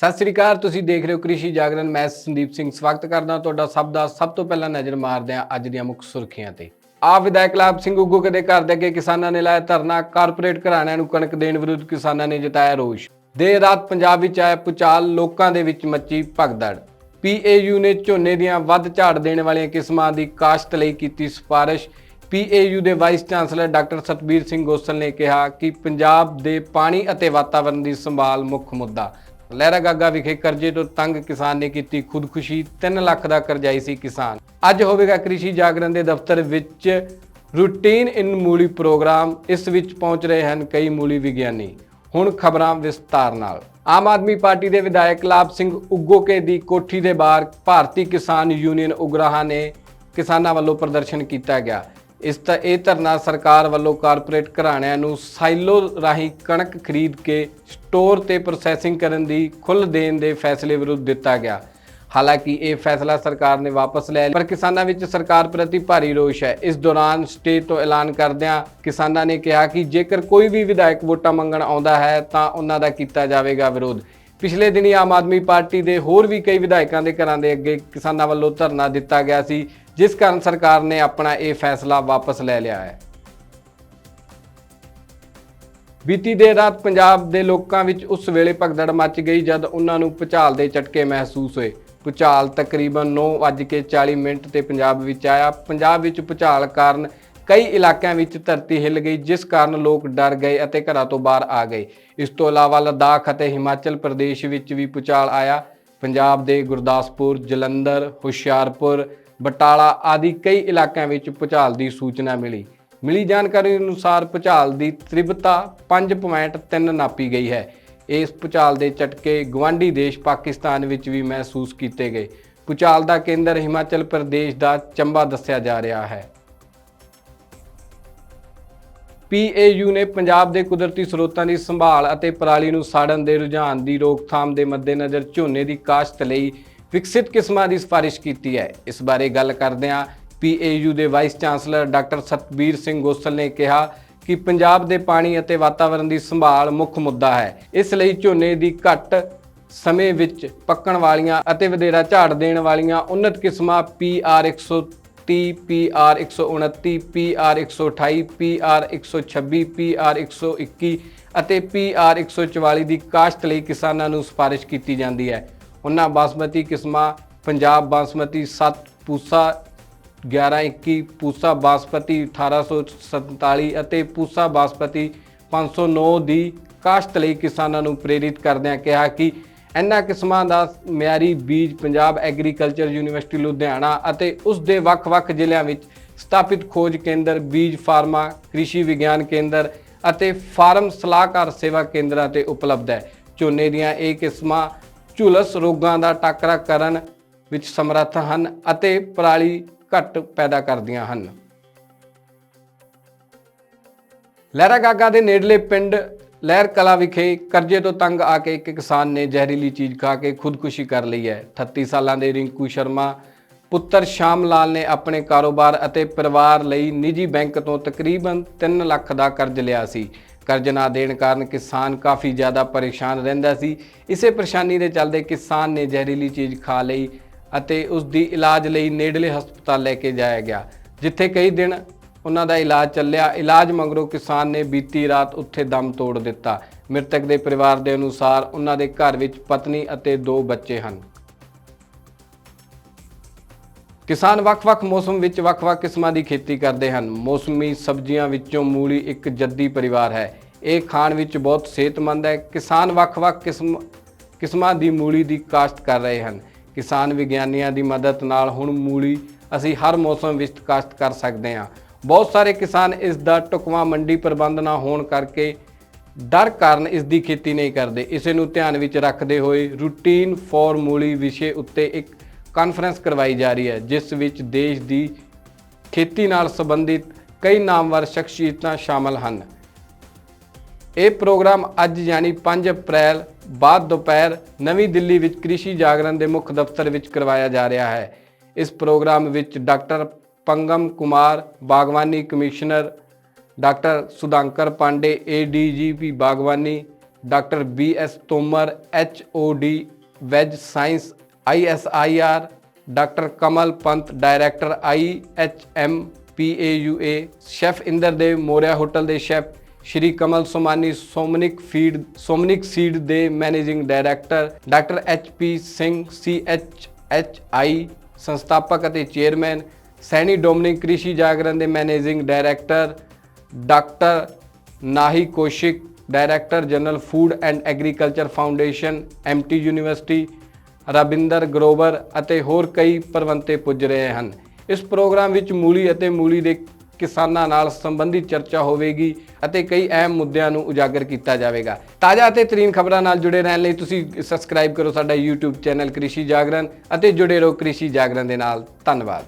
ਸਤਿ ਸ੍ਰੀ ਅਕਾਲ, ਤੁਸੀਂ ਦੇਖ ਰਹੇ ਹੋ ਕ੍ਰਿਸ਼ੀ ਜਾਗਰਣ। ਮੈਂ ਸੰਦੀਪ ਸਿੰਘ, ਸਵਾਗਤ ਕਰਦਾ ਤੁਹਾਡਾ ਸਭ ਦਾ। ਸਭ ਤੋਂ ਪਹਿਲਾਂ ਨਜ਼ਰ ਮਾਰਦੇ ਹਾਂ ਅੱਜ ਦੀਆਂ ਮੁੱਖ ਸੁਰਖੀਆਂ ਤੇ। ਆਪ ਵਿਧਾਇਕ ਲਾਭ ਸਿੰਘ ਉਗੂ ਕਦੇ ਘਰ ਦੇ ਅੱਗੇ ਕਿਸਾਨਾਂ ਨੇ ਲਾਇਆ ਧਰਨਾ, ਕਾਰਪੋਰੇਟ ਘਰਾਣਿਆਂ ਨੂੰ ਕਣਕ ਦੇਣ ਵਿਰੁੱਧ ਕਿਸਾਨਾਂ ਨੇ ਜਤਾਇਆ ਰੋਸ਼। ਦੇਰ ਰਾਤ ਪੰਜਾਬ ਵਿੱਚ ਆਇਆ ਪੁਚਾਲ, ਲੋਕਾਂ ਦੇ ਵਿੱਚ ਮੱਚੀ ਭਗਦੜ। ਪੀਏਯੂ ਨੇ ਝੋਨੇ ਦੀਆਂ ਵੱਧ ਝਾੜ ਦੇਣ ਵਾਲੀਆਂ ਕਿਸਮਾਂ ਦੀ ਕਾਸ਼ਤ ਲਈ ਕੀਤੀ ਸਿਫਾਰਿਸ਼। ਪੀਏਯੂ ਦੇ vice chancellor doctor Satbir Singh Gosal ਨੇ ਕਿਹਾ ਕਿ ਪੰਜਾਬ ਦੇ ਪਾਣੀ ਅਤੇ ਵਾਤਾਵਰਣ ਦੀ ਸੰਭਾਲ ਮੁੱਖ ਮੁੱਦਾ। ਲਹਿਰਾ ਗਾਗਾ ਵਿਖੇ ਕਰਜ਼ੇ ਤੋਂ ਤੰਗ ਕਿਸਾਨ ਨੇ ਕੀਤੀ ਖੁਦਕੁਸ਼ੀ 3 ਲੱਖ ਦਾ ਕਰਜ਼ਾਈ ਸੀ ਕਿਸਾਨ। ਅੱਜ ਹੋਵੇਗਾ ਕ੍ਰਿਸ਼ੀ ਜਾਗਰਣ ਦੇ ਦਫ਼ਤਰ ਵਿੱਚ ਰੂਟੀਨ ਇਨ ਮੂਲੀ ਪ੍ਰੋਗਰਾਮ। ਇਸ ਵਿੱਚ ਪਹੁੰਚ ਰਹੇ ਹਨ ਕਈ ਮੂਲੀ ਵਿਗਿਆਨੀ। ਹੁਣ ਖਬਰਾਂ ਵਿਸਤਾਰ ਨਾਲ। ਆਮ ਆਦਮੀ ਪਾਰਟੀ ਦੇ ਵਿਧਾਇਕ ਲਾਭ ਸਿੰਘ ਉਗੋਕੇ ਦੀ ਕੋਠੀ ਦੇ ਬਾਹਰ ਭਾਰਤੀ ਕਿਸਾਨ ਯੂਨੀਅਨ ਉਗਰਾਹਾਂ ਨੇ ਕਿਸਾਨਾਂ ਵੱਲੋਂ ਪ੍ਰਦਰਸ਼ਨ ਕੀਤਾ ਗਿਆ। ਇਸ ਤਾਂ ਇਹ ਧਰਨਾ ਸਰਕਾਰ ਵੱਲੋਂ ਕਾਰਪੋਰੇਟ ਘਰਾਣਿਆਂ ਨੂੰ ਸਾਈਲੋ ਰਾਹੀਂ ਕਣਕ ਖਰੀਦ ਕੇ ਸਟੋਰ ਤੇ ਪ੍ਰੋਸੈਸਿੰਗ ਕਰਨ ਦੀ ਖੁੱਲ੍ਹ ਦੇਣ ਦੇ ਫੈਸਲੇ ਵਿਰੁੱਧ ਦਿੱਤਾ ਗਿਆ। ਹਾਲਾਂਕਿ ਇਹ ਫੈਸਲਾ ਸਰਕਾਰ ਨੇ ਵਾਪਸ ਲੈ ਲਿਆ, ਪਰ ਕਿਸਾਨਾਂ ਵਿੱਚ ਸਰਕਾਰ ਪ੍ਰਤੀ ਭਾਰੀ ਰੋਸ਼ ਹੈ। ਇਸ ਦੌਰਾਨ ਸਟੇਟ ਤੋਂ ਐਲਾਨ ਕਰਦਿਆਂ ਕਿਸਾਨਾਂ ਨੇ ਕਿਹਾ ਕਿ ਜੇਕਰ ਕੋਈ ਵੀ ਵਿਧਾਇਕ ਵੋਟਾਂ ਮੰਗਣ ਆਉਂਦਾ ਹੈ ਤਾਂ ਉਹਨਾਂ ਦਾ ਕੀਤਾ ਜਾਵੇਗਾ ਵਿਰੋਧ। ਪਿਛਲੇ ਦਿਨੀ ਆਮ ਆਦਮੀ ਪਾਰਟੀ ਦੇ ਹੋਰ ਵੀ ਕਈ ਵਿਧਾਇਕਾਂ ਦੇ ਘਰਾਂ ਦੇ ਅੱਗੇ ਕਿਸਾਨਾਂ ਵੱਲੋਂ ਧਰਨਾ ਦਿੱਤਾ ਗਿਆ ਸੀ, ਜਿਸ ਕਾਰਨ ਸਰਕਾਰ ਨੇ ਆਪਣਾ ਇਹ ਫੈਸਲਾ ਵਾਪਸ ਲੈ ਲਿਆ ਹੈ। ਬੀਤੀ ਦੇਰ ਰਾਤ ਪੰਜਾਬ ਦੇ ਲੋਕਾਂ ਵਿੱਚ ਉਸ ਵੇਲੇ ਭਗਦੜ ਮਚ ਗਈ ਜਦ ਉਹਨਾਂ ਨੂੰ ਭੁਚਾਲ ਦੇ ਝਟਕੇ ਮਹਿਸੂਸ ਹੋਏ। ਭੁਚਾਲ ਤਕਰੀਬਨ 9:40 ਮਿੰਟ ਤੇ ਪੰਜਾਬ ਵਿੱਚ ਆਇਆ। ਪੰਜਾਬ ਵਿੱਚ ਭੁਚਾਲ ਕਾਰਨ ਕਈ ਇਲਾਕਿਆਂ ਵਿੱਚ ਧਰਤੀ ਹਿੱਲ ਗਈ, ਜਿਸ ਕਾਰਨ ਲੋਕ ਡਰ ਗਏ ਅਤੇ ਘਰਾਂ ਤੋਂ ਬਾਹਰ ਆ ਗਏ। ਇਸ ਤੋਂ ਇਲਾਵਾ ਲਦਾਖ ਅਤੇ ਹਿਮਾਚਲ ਪ੍ਰਦੇਸ਼ ਵਿੱਚ ਵੀ ਭੁਚਾਲ ਆਇਆ। ਪੰਜਾਬ ਦੇ ਗੁਰਦਾਸਪੁਰ, ਜਲੰਧਰ, ਹੁਸ਼ਿਆਰਪੁਰ, ਬਟਾਲਾ ਆਦਿ ਕਈ ਇਲਾਕਿਆਂ ਵਿੱਚ ਭੁਚਾਲ ਦੀ ਸੂਚਨਾ ਮਿਲੀ। ਮਿਲੀ ਜਾਣਕਾਰੀ ਅਨੁਸਾਰ ਭੁਚਾਲ ਦੀ ਤੀਬਰਤਾ 5.3 ਨਾਪੀ ਗਈ ਹੈ। ਇਸ ਭੁਚਾਲ ਦੇ ਝਟਕੇ ਗਵਾਂਢੀ ਦੇਸ਼ ਪਾਕਿਸਤਾਨ ਵਿੱਚ ਵੀ ਮਹਿਸੂਸ ਕੀਤੇ ਗਏ। ਭੁਚਾਲ ਦਾ ਕੇਂਦਰ ਹਿਮਾਚਲ ਪ੍ਰਦੇਸ਼ ਦਾ ਚੰਬਾ ਦੱਸਿਆ ਜਾ ਰਿਹਾ ਹੈ। ਪੀਏਯੂ ਨੇ ਪੰਜਾਬ ਦੇ ਕੁਦਰਤੀ ਸਰੋਤਾਂ ਦੀ ਸੰਭਾਲ ਅਤੇ ਪਰਾਲੀ ਨੂੰ ਸਾੜਨ ਦੇ ਰੁਝਾਨ ਦੀ ਰੋਕਥਾਮ ਦੇ ਮੱਦੇਨਜ਼ਰ ਝੋਨੇ ਦੀ ਕਾਸ਼ਤ ਲਈ ਵਿਕਸਿਤ ਕਿਸਮਾਂ ਦੀ ਸਿਫਾਰਿਸ਼ ਕੀਤੀ ਹੈ। ਇਸ ਬਾਰੇ ਗੱਲ ਕਰਦਿਆਂ ਪੀਏਯੂ ਦੇ vice chancellor doctor Satbir Singh Gosal ਨੇ ਕਿਹਾ ਕਿ ਪੰਜਾਬ ਦੇ ਪਾਣੀ ਅਤੇ ਵਾਤਾਵਰਣ ਦੀ ਸੰਭਾਲ ਮੁੱਖ ਮੁੱਦਾ ਹੈ। ਇਸ ਲਈ ਝੋਨੇ ਦੀ ਘੱਟ ਸਮੇਂ ਵਿੱਚ ਪੱਕਣ ਵਾਲੀਆਂ ਅਤੇ ਵਧੇਰਾ ਝਾੜ ਦੇਣ ਵਾਲੀਆਂ ਉન્નਤ ਕਿਸਮਾਂ PR 130 PR 129 PR 128 PR 126 PR 121 ਅਤੇ PR 144 ਦੀ ਕਾਸ਼ਤ ਲਈ ਕਿਸਾਨਾਂ ਨੂੰ ਸਿਫਾਰਿਸ਼ ਕੀਤੀ ਜਾਂਦੀ ਹੈ। ਉਹਨਾਂ ਬਾਸਮਤੀ ਕਿਸਮਾਂ ਪੰਜਾਬ ਬਾਸਮਤੀ 7 ਪੂਸਾ 1121 ਪੂਸਾ ਬਾਸਪਤੀ 1847 ਅਤੇ ਪੂਸਾ ਬਾਸਪਤੀ 509 ਦੀ ਕਾਸ਼ਤ ਲਈ ਕਿਸਾਨਾਂ ਨੂੰ ਪ੍ਰੇਰਿਤ ਕਰਦਿਆਂ ਕਿਹਾ ਕਿ ਇਹਨਾਂ ਕਿਸਮਾਂ ਦਾ ਮਿਆਰੀ ਬੀਜ ਪੰਜਾਬ ਐਗਰੀਕਲਚਰ ਯੂਨੀਵਰਸਿਟੀ ਲੁਧਿਆਣਾ ਅਤੇ ਉਸ ਦੇ ਵੱਖ-ਵੱਖ ਜ਼ਿਲ੍ਹਿਆਂ ਵਿੱਚ ਸਥਾਪਿਤ ਖੋਜ ਕੇਂਦਰ, ਬੀਜ ਫਾਰਮਾ, ਕ੍ਰਿਸ਼ੀ ਵਿਗਿਆਨ ਕੇਂਦਰ ਅਤੇ ਫਾਰਮ ਸਲਾਹਕਾਰ ਸੇਵਾ ਕੇਂਦਰਾਂ ਤੇ ਉਪਲਬਧ ਹੈ। ਝੋਨੇ ਦੀਆਂ ਇਹ ਕਿਸਮਾਂ ਝੁਲਸ ਰੋਗਾਂ ਦਾ ਟਾਕਰਾ ਕਰਨ ਵਿੱਚ ਸਮਰੱਥ ਹਨ ਅਤੇ ਪਰਾਲੀ ਘੱਟ ਪੈਦਾ ਕਰਦੀਆਂ ਹਨ। ਲਹਿਰਾ ਗਾਗਾ ਦੇ ਨੇੜਲੇ ਪਿੰਡ ਲਹਿਰ ਕਲਾ ਵਿਖੇ ਕਰਜ਼ੇ ਤੋਂ ਤੰਗ ਆ ਕੇ ਇੱਕ ਕਿਸਾਨ ਨੇ ਜ਼ਹਿਰੀਲੀ ਚੀਜ਼ ਖਾ ਕੇ ਖੁਦਕੁਸ਼ੀ ਕਰ ਲਈ ਹੈ। 38 ਸਾਲਾਂ ਦੇ ਰਿੰਕੂ ਸ਼ਰਮਾ, ਪੁੱਤਰ ਸ਼ਾਮ ਲਾਲ ਨੇ ਆਪਣੇ ਕਾਰੋਬਾਰ ਅਤੇ ਪਰਿਵਾਰ ਲਈ ਨਿੱਜੀ ਬੈਂਕ ਤੋਂ ਤਕਰੀਬਨ 3 ਲੱਖ ਦਾ ਕਰਜ਼ ਲਿਆ ਸੀ। ਕਰਜ਼ ਨਾ ਦੇਣ ਕਾਰਨ ਕਿਸਾਨ ਕਾਫੀ ਜ਼ਿਆਦਾ ਪਰੇਸ਼ਾਨ ਰਹਿੰਦਾ ਸੀ। ਇਸੇ ਪਰੇਸ਼ਾਨੀ ਦੇ ਚੱਲਦੇ ਕਿਸਾਨ ਨੇ ਜ਼ਹਿਰੀਲੀ ਚੀਜ਼ ਖਾ ਲਈ ਅਤੇ ਉਸ ਦੀ ਇਲਾਜ ਲਈ ਨੇੜਲੇ ਹਸਪਤਾਲ ਲੈ ਕੇ ਜਾਇਆ ਗਿਆ, ਜਿੱਥੇ ਕਈ ਦਿਨ ਉਹਨਾਂ ਦਾ ਇਲਾਜ ਚੱਲਿਆ। ਇਲਾਜ ਮਗਰੋਂ ਕਿਸਾਨ ਨੇ ਬੀਤੀ ਰਾਤ ਉੱਥੇ ਦਮ ਤੋੜ ਦਿੱਤਾ। ਮ੍ਰਿਤਕ ਦੇ ਪਰਿਵਾਰ ਦੇ ਅਨੁਸਾਰ ਉਹਨਾਂ ਦੇ ਘਰ ਵਿੱਚ ਪਤਨੀ ਅਤੇ ਦੋ ਬੱਚੇ ਹਨ। ਕਿਸਾਨ ਵੱਖ-ਵੱਖ ਮੌਸਮ ਵਿੱਚ ਵੱਖ-ਵੱਖ ਕਿਸਮਾਂ ਦੀ ਖੇਤੀ ਕਰਦੇ ਹਨ। ਮੌਸਮੀ ਸਬਜ਼ੀਆਂ ਵਿੱਚੋਂ ਮੂਲੀ ਇੱਕ ਜੱਦੀ ਪਰਿਵਾਰ ਹੈ। ਇਹ ਖਾਣ ਵਿੱਚ ਬਹੁਤ ਸਿਹਤਮੰਦ ਹੈ। ਕਿਸਾਨ ਵੱਖ-ਵੱਖ ਕਿਸਮ ਕਿਸਮਾਂ ਦੀ ਮੂਲੀ ਦੀ ਕਾਸ਼ਤ ਕਰ ਰਹੇ ਹਨ। ਕਿਸਾਨ ਵਿਗਿਆਨੀਆਂ ਦੀ ਮਦਦ ਨਾਲ ਹੁਣ ਮੂਲੀ ਅਸੀਂ ਹਰ ਮੌਸਮ ਵਿੱਚ ਕਾਸ਼ਤ ਕਰ ਸਕਦੇ ਹਾਂ। ਬਹੁਤ ਸਾਰੇ ਕਿਸਾਨ ਇਸ ਦਾ ਟੁਕਵਾ ਮੰਡੀ ਪ੍ਰਬੰਧ ਨਾ ਹੋਣ ਕਰਕੇ ਡਰ ਕਾਰਨ ਇਸ ਦੀ ਖੇਤੀ ਨਹੀਂ ਕਰਦੇ। ਇਸੇ ਨੂੰ ਧਿਆਨ ਵਿੱਚ ਰੱਖਦੇ ਹੋਏ ਰੂਟੀਨ ਫॉर ਵਿਸ਼ੇ ਉੱਤੇ ਇੱਕ ਕਾਨਫਰੰਸ ਕਰਵਾਈ ਜਾ ਰਹੀ ਹੈ, ਜਿਸ ਵਿੱਚ ਦੇਸ਼ ਦੀ ਖੇਤੀ ਨਾਲ ਸੰਬੰਧਿਤ ਕਈ ਨਾਮਵਰ ਸ਼ਖਸੀਅਤਾਂ ਸ਼ਾਮਲ ਹਨ। ਇਹ ਪ੍ਰੋਗਰਾਮ ਅੱਜ ਯਾਨੀ 5 ਅਪ੍ਰੈਲ ਬਾਅਦ ਦੁਪਹਿਰ ਨਵੀਂ ਦਿੱਲੀ ਵਿੱਚ ਕ੍ਰਿਸ਼ੀ ਜਾਗਰਣ ਦੇ ਮੁੱਖ ਦਫ਼ਤਰ ਵਿੱਚ ਕਰਵਾਇਆ ਜਾ ਰਿਹਾ ਹੈ। ਇਸ ਪ੍ਰੋਗਰਾਮ ਵਿੱਚ ਡਾਕਟਰ ਪੰਗਮ ਕੁਮਾਰ, ਬਾਗਵਾਨੀ commissioner, doctor Sudhankar Pandey ADGP ਬਾਗਵਾਨੀ, doctor B S Tomar H O D veg science I S I R doctor Kamal Pant director I H M P A U A chef Inderdev Maurya hotel ਦੇ chef, Shri Kamal Somani, Somanik feed, Somanik seed ਦੇ managing director, doctor H P Singh C H H I ਸੰਸਥਾਪਕ ਅਤੇ chairman Saini ਡੋਮਨਿਕ ਕ੍ਰਿਸ਼ੀ ਜਾਗਰਣ ਦੇ managing director, doctor Nahi Kaushik, director general food and agriculture foundation, Amity University, Rabinder Grover ਅਤੇ ਹੋਰ ਕਈ ਪਰਵੰਤੇ ਪੁੱਜ ਰਹੇ ਹਨ। ਇਸ ਪ੍ਰੋਗਰਾਮ ਵਿੱਚ ਮੂਲੀ ਅਤੇ ਮੂਲੀ ਦੇ ਕਿਸਾਨਾਂ ਨਾਲ ਸੰਬੰਧਿਤ ਚਰਚਾ ਹੋਵੇਗੀ ਅਤੇ ਕਈ ਅਹਿਮ ਮੁੱਦਿਆਂ ਨੂੰ ਉਜਾਗਰ ਕੀਤਾ ਜਾਵੇਗਾ। ਤਾਜ਼ਾ ਅਤੇ ਤਰੀਨ ਖਬਰਾਂ ਨਾਲ ਜੁੜੇ ਰਹਿਣ ਲਈ ਤੁਸੀਂ ਸਬਸਕ੍ਰਾਈਬ ਕਰੋ ਸਾਡਾ YouTube ਚੈਨਲ ਕ੍ਰਿਸ਼ੀ ਜਾਗਰਣ ਅਤੇ ਜੁੜੇ ਰਹੋ ਕ੍ਰਿਸ਼ੀ ਜਾਗਰਣ ਦੇ ਨਾਲ। ਧੰਨਵਾਦ।